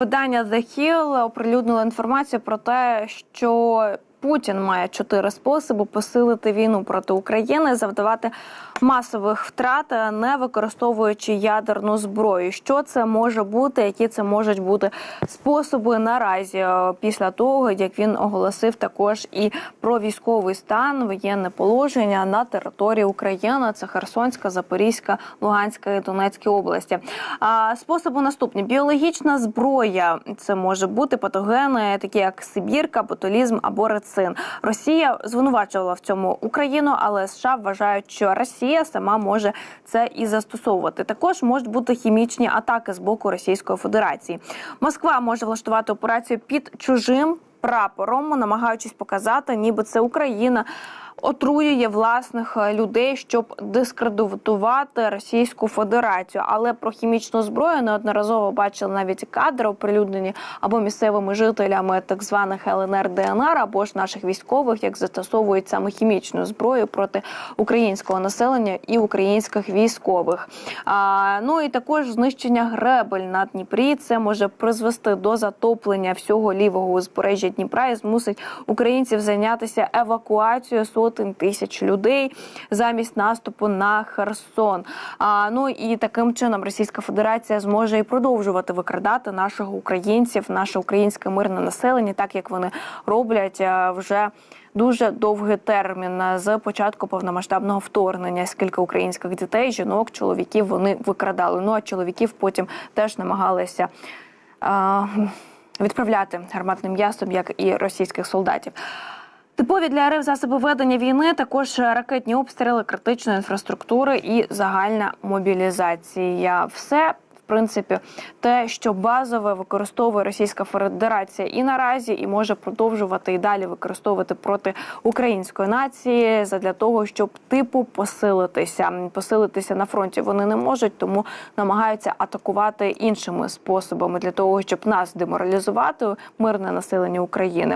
Видання The Hill оприлюднило інформацію про те, що Путін має чотири способи посилити війну проти України, завдавати масових втрат, не використовуючи ядерну зброю. Що це може бути? Які це можуть бути способи наразі е, після того, як він оголосив також і про військовий стан, воєнне положення на території України. Це Херсонська, Запорізька, Луганська і Донецька області. А способи наступні: біологічна зброя це може бути патогени, такі як Сибірка, ботулізм або рецин. Росія звинувачувала в цьому Україну, але США вважають, що Росія сама може це і застосовувати. Також можуть бути хімічні атаки з боку Російської Федерації. Москва може влаштувати операцію під чужим прапором, намагаючись показати, ніби це Україна. Отруює власних е, людей, щоб дискредитувати Російську Федерацію. Але про хімічну зброю неодноразово бачили навіть кадри оприлюднені або місцевими жителями так званих ЛНР ДНР, або ж наших військових, як застосовують саме хімічну зброю проти українського населення і українських військових. А, ну і також знищення гребель на Дніпрі. Це може призвести до затоплення всього лівого узбережжя Дніпра і змусить українців зайнятися евакуацією сотень тисяч людей замість наступу на Херсон. А, ну і таким чином Російська Федерація зможе і продовжувати викрадати наших українців, наше українське мирне населення, так як вони роблять е, вже. Дуже довгий термін з початку повномасштабного вторгнення. Скільки українських дітей, жінок, чоловіків вони викрадали. Ну а чоловіків потім теж намагалися. е, Відправляти гарматним м'ясом, як і російських солдатів. Типові для РФ засоби ведення війни також ракетні обстріли критичної інфраструктури і загальна мобілізація. Все. В принципі, те, що базове використовує Російська Федерація і наразі, і може продовжувати і далі використовувати проти української нації задля того, щоб типу посилитися, посилитися на фронті. Вони не можуть, тому намагаються атакувати іншими способами для того, щоб нас деморалізувати мирне населення України.